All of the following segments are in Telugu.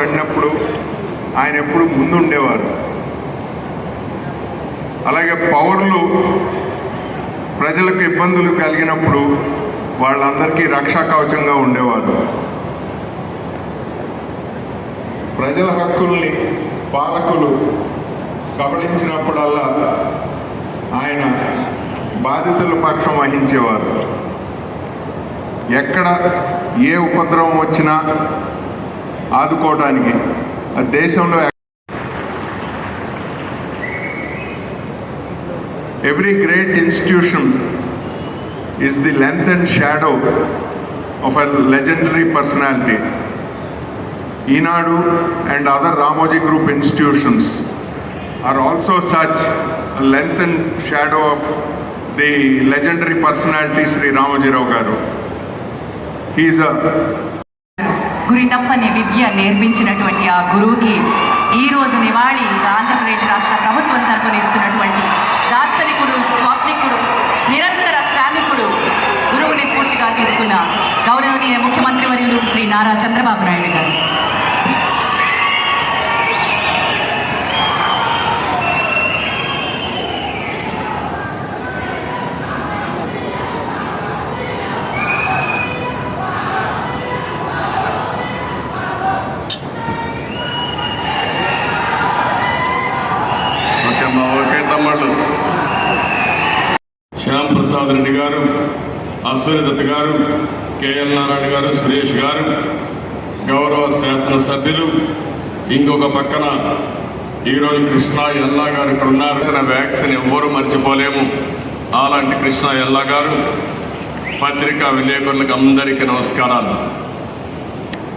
పడినప్పుడు ఆయన ఎప్పుడు ముందుండేవారు. అలాగే పౌరులు ప్రజలకు ఇబ్బందులు కలిగినప్పుడు వాళ్ళందరికీ రక్షా కవచంగా ఉండేవారు. ప్రజల హక్కుల్ని పాలకులు కబళించినప్పుడల్లా ఆయన బాధితుల పక్షం వహించేవారు. ఎక్కడ ఏ ఉపద్రవం వచ్చినా ఆదుకోవడానికి దేశంలో every great institution is the length and shadow of a legendary personality. Eenadu and other Ramoji group institutions are also such length and shadow of the legendary personality Shri Ramoji Rao గారు. హీఈ్ అ గురి తప్పని విద్య నేర్పించినటువంటి ఆ గురువుకి ఈ రోజు నివాళి ఆంధ్రప్రదేశ్ రాష్ట్ర ప్రభుత్వం తరపున ఇస్తున్నటువంటి దార్శనికుడు స్వాప్నికుడు నిరంతర శ్రామికుడు గురువుని స్ఫూర్తిగా తీసుకున్న గౌరవనీయ ముఖ్యమంత్రి వర్యులు శ్రీ నారా చంద్రబాబు నాయుడు గారు. మాట్లాడు శ్యామ్ ప్రసాద్ రెడ్డి గారు అశ్విని దత్ గారు కేఎల్ నారాయణ గారు సురేష్ గారు గౌరవ శాసనసభ్యులు ఇంకొక పక్కన ఈరోజు కృష్ణ ఎల్లా గారు ఇక్కడ ఉన్నారు. వ్యాక్సిన్ ఎవ్వరూ మర్చిపోలేము. అలాంటి కృష్ణ ఎల్లా గారు పత్రికా విలేకరులకు అందరికీ నమస్కారాలు.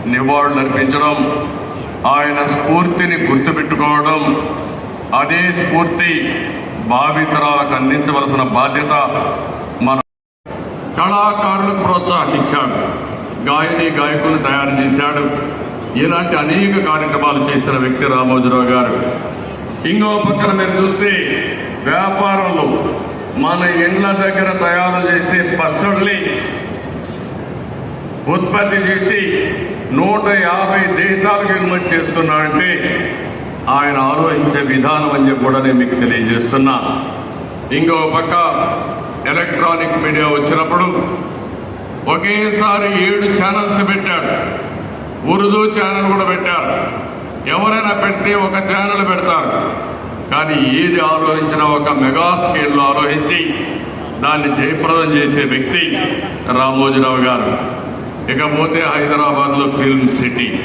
నివాళులు అర్పించడం ఆయన స్ఫూర్తిని గుర్తుపెట్టుకోవడం అదే స్ఫూర్తి భావితరాలకు అందించవలసిన బాధ్యత మన కళాకారులకు ప్రోత్సాహించాడు. గాయని గాయకులు తయారు చేశాడు. ఇలాంటి అనేక కార్యక్రమాలు చేసిన వ్యక్తి రామోజీరావు గారు. ఇంకో పక్కన మీరు చూస్తే వ్యాపారంలో మన ఇండ్ల దగ్గర తయారు చేసే పచ్చళ్ళని ఉత్పత్తి చేసి నూట యాభై దేశాలకు ఎగుమతి చేస్తున్నాడంటే ఆయన ఆలోచించే విధానం అని చెప్పి కూడా నేను మీకు తెలియజేస్తున్నా. ఇంకో పక్క ఎలక్ట్రానిక్ మీడియా వచ్చినప్పుడు ఒకేసారి ఏడు ఛానల్స్ పెట్టాడు. ఉర్దూ ఛానల్ కూడా పెట్టారు. ఎవరైనా పెడితే ఒక ఛానల్ పెడతారు. కానీ ఏది ఆలోచించినా ఒక మెగా స్కేల్లో ఆలోచించి దాన్ని జయప్రదం చేసే వ్యక్తి రామోజీరావు గారు. ఇకపోతే హైదరాబాద్లో ఫిల్మ్ సిటీ.